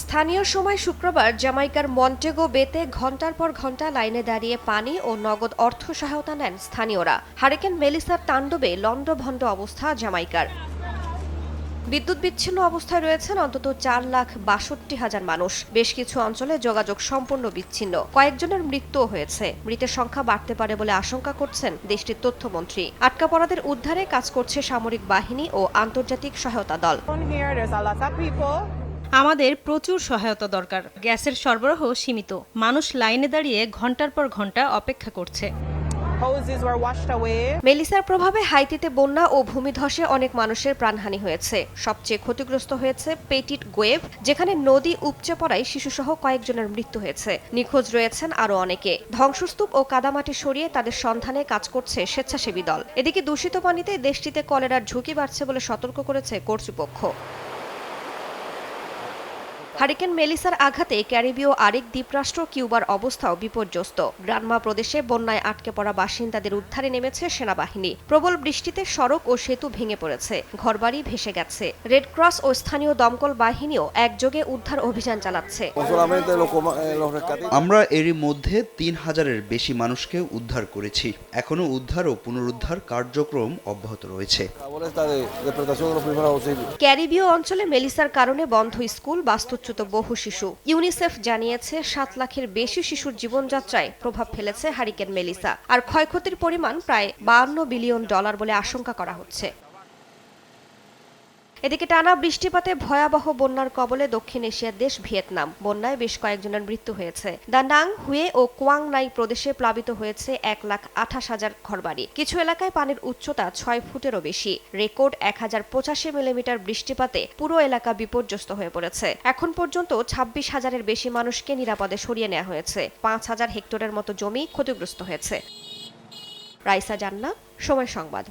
স্থানীয় সময় শুক্রবার জামাইকার মন্টেগো বেতে ঘণ্টার পর ঘণ্টা লাইনে দাঁড়িয়ে পানি ও নগদ অর্থ সহায়তা নেন স্থানীয়রা। হারিকেন মেলিসার তাণ্ডবে লণ্ডভণ্ড অবস্থা জামাইকার। বিদ্যুৎ বিচ্ছিন্ন অবস্থায় রয়েছেন অন্তত চার লাখ বাষট্টি হাজার মানুষ। বেশ কিছু অঞ্চলে যোগাযোগ সম্পূর্ণ বিচ্ছিন্ন। কয়েকজনের মৃত্যুও হয়েছে। মৃতের সংখ্যা বাড়তে পারে বলে আশঙ্কা করছেন দেশটির তথ্যমন্ত্রী। আটকা পড়াদের উদ্ধারে কাজ করছে সামরিক বাহিনী ও আন্তর্জাতিক সহায়তা দল। আমাদের প্রচুর সহায়তা দরকার। গ্যাসের সরবরাহ সীমিত। মানুষ লাইনে দাঁড়িয়ে ঘণ্টার পর ঘণ্টা অপেক্ষা করছে. মেলিসার প্রভাবে হাইতিতে বন্যা ও ভূমিধসে অনেক মানুষের প্রাণহানি হয়েছে। সবচেয়ে ক্ষতিগ্রস্ত হয়েছে পেটিট গোয়েভ যেখানে নদী উপচে পড়ায় শিশুসহ কয়েকজনের মৃত্যু হয়েছে। নিখোঁজ রয়েছেন আরও অনেকে। ধ্বংসস্তূপ ও কাদামাটি সরিয়ে তাদের সন্ধানে কাজ করছে স্বেচ্ছাসেবী দল। এদিকে দূষিত পানিতে দেশটিতে কলেরার ঝুঁকি বাড়ছে বলে সতর্ক করেছে কর্তৃপক্ষ। হারিকেন মেলিসার আঘাতে ক্যারিবীয় আরেক দ্বীপরাষ্ট্র কিউবার অবস্থাও বিপর্যস্ত। গ্রানমা প্রদেশে বন্যায় আটকে পড়া বাসিন্দাদের উদ্ধারে নেমেছে সেনাবাহিনী। প্রবল বৃষ্টিতে সড়ক ও সেতু ভেঙে পড়েছে। ঘরবাড়ি ভেসে গেছে। রেড ক্রস ও স্থানীয় দমকল বাহিনীও একযোগে উদ্ধার অভিযান চালাচ্ছে. আমরা এরই মধ্যে তিন হাজারের বেশি মানুষকে উদ্ধার করেছি। এখনও উদ্ধার ও পুনরুদ্ধার কার্যক্রম অব্যাহত রয়েছে. ক্যারিবীয় অঞ্চলে মেলিসার কারণে বন্ধ স্কুল বাস্তুচ্যুত বহু শিশু। ইউনিসেফ জানিয়েছে, সাত লাখের বেশি শিশুর জীবনযাত্রায় প্রভাব ফেলেছে হারিকেন মেলিসা। আর ক্ষয়ক্ষতির পরিমাণ প্রায় বায়ান্ন বিলিয়ন ডলার বলে আশঙ্কা করা হচ্ছে। এদিকে টানা বৃষ্টিপাতে ভয়াবহ বন্যার কবলে দক্ষিণ এশিয়ার দেশ ভিয়েতনাম। বন্যায় বেশ কয়েকজনের মৃত্যু হয়েছে। দা নাং হুয়ে ও কোয়াং নাই প্রদেশে প্লাবিত হয়েছে এক লাখ আঠাশ হাজার ঘরবাড়ি। কিছু এলাকায় পানির উচ্চতা ছয় ফুটেরও বেশি। রেকর্ড এক হাজার পঁচাশি মিলিমিটার বৃষ্টিপাতে পুরো এলাকা বিপর্যস্ত হয়ে পড়েছে। এখন পর্যন্ত ছাব্বিশ হাজারের বেশি মানুষকে নিরাপদে সরিয়ে নেওয়া হয়েছে। পাঁচ হাজার হেক্টরের মতো জমি ক্ষতিগ্রস্ত হয়েছে। রাইসা জান্নাত সময় সংবাদ।